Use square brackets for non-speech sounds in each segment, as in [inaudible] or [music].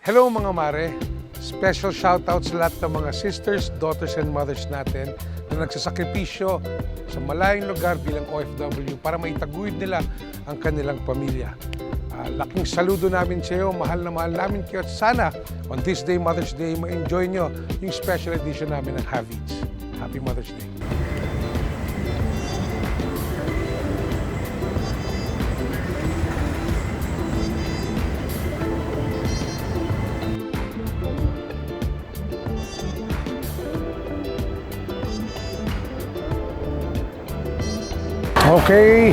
Hello mga mare! Special shoutout sa lahat ng mga sisters, daughters, and mothers natin na nagsasakripisyo sa malayong lugar bilang OFW para maitaguyod nila ang kanilang pamilya. Ah, laking saludo namin sa iyo, mahal na mahal namin kayo at sana on this day, Mother's Day, ma-enjoy nyo yung special edition namin ng Havits. Happy Mother's Day! Okay.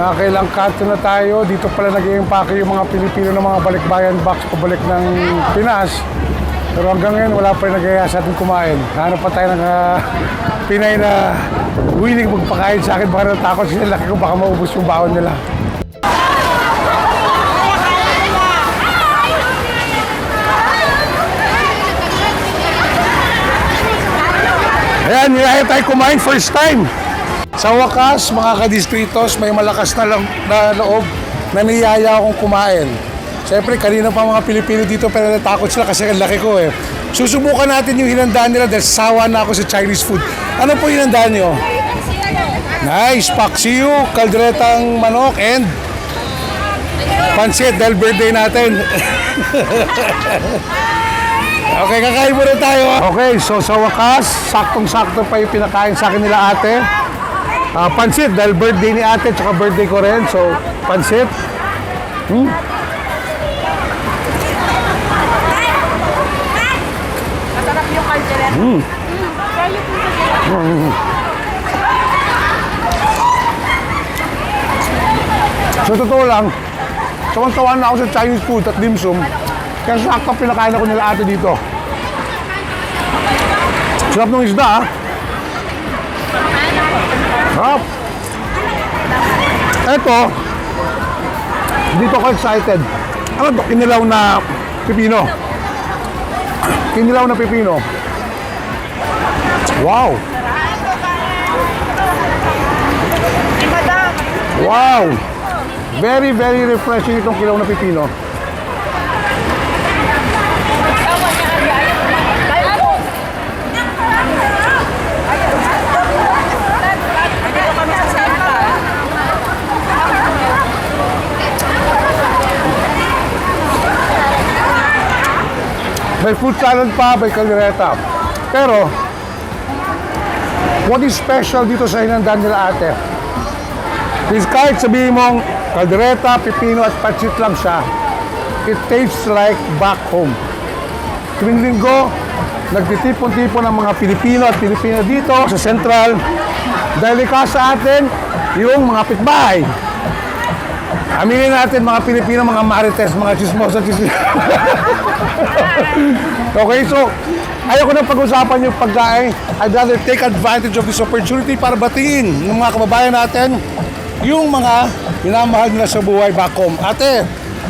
Nakakailang kanto na tayo. Dito pala nag-iimpake yung mga Pilipino ng mga balikbayan box pabalik ng Pinas. Pero hanggang ngayon, wala pa rin nagaya sa atin kumain. Hanap pa tayo ng ah, Pinay na willing magpakain sa akin. Baka natakot sila. Laki ko baka maubos yung baon nila. Ayan, nilaya tayo kumain first time. Sa wakas, mga kadistritos, may malakas na, lang, na loob na niyaya akong kumain. Siyempre, kanina pa mga Pilipino dito pero natakot sila kasi ang laki ko eh. Susubukan natin yung hinandaan nila dahil sawa na ako sa Chinese food. Ano po hinandaan nyo? Nice! Paksiw, kalderetang manok, and pansit dahil birthday natin. [laughs] okay, kakain muna tayo. ah. Okay, so sa wakas, saktong-sakto pa yung pinakain sa akin nila ate. Ah, pansit dahil birthday ni ate tsaka birthday ko rin. So, pansit. Hmm? Masarap yung kaldereta. Hmm. Po sa Sa totoo lang, tawan-tawan na ako sa Chinese food at dim sum. Kaya sakto pinakain ako nila ate dito. Sarap ng isda ah. Sarap. Eto, dito ako excited. Ano to? Kinilaw na pipino. Kinilaw na pipino. Wow! Wow! Very, very refreshing itong kilaw na pipino. kayo po. Dito kami sa Santa. May fruit salad pa, may kaldereta. Pero, what is special dito sa hinandaan nila ate? Is kahit sabihin mong kaldereta, pipino at patsit lang siya, it tastes like back home. Tuwing linggo, nagtitipon-tipon ng mga Pilipino at Pilipina dito sa Central dahil ika sa atin yung mga pitbahay. Aminin natin mga Pilipino, mga marites, mga chismosa, chismosa. [laughs] okay, so ayoko na pag-usapan yung pagkain. I'd rather take advantage of this opportunity para batiin ng mga kababayan natin yung mga minamahal nila sa buhay back home. Ate,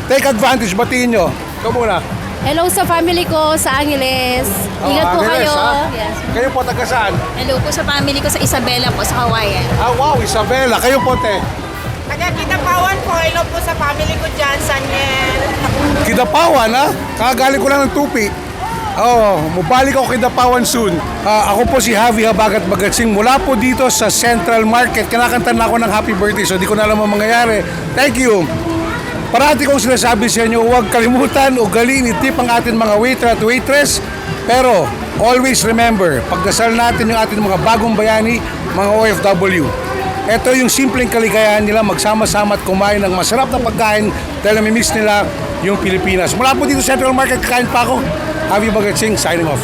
take advantage, batiin nyo. Ikaw muna. Hello sa family ko sa Angeles. Ingat po Oh, Angeles, kayo. ha? Yes. Kayo po taga saan? Hello po sa family ko sa Isabela po sa Hawaiian. Ah, wow, Isabela. Kayo po, te. Taga Kitapawan po. Hello po sa family ko dyan, Sanyel. Kidapawan, ha? Kagaling ko lang ng tupi. Oo, oh, mabalik ako Kidapawan soon. Ah, ako po si Javi Habagat Bagatsing mula po dito sa Central Market. Kinakanta na ako ng happy birthday so di ko na alam ang mangyayari. Thank you. Parati kong sinasabi sa inyo, huwag kalimutan o galin itip ang ating mga waiter at waitress. Pero always remember, pagdasal natin yung ating mga bagong bayani, mga OFW. Ito yung simpleng kaligayahan nila magsama-sama at kumain ng masarap na pagkain dahil namimiss nila yung Pilipinas. Mula po dito Central Market, kakain pa ako. Javi Bagatsing, signing off.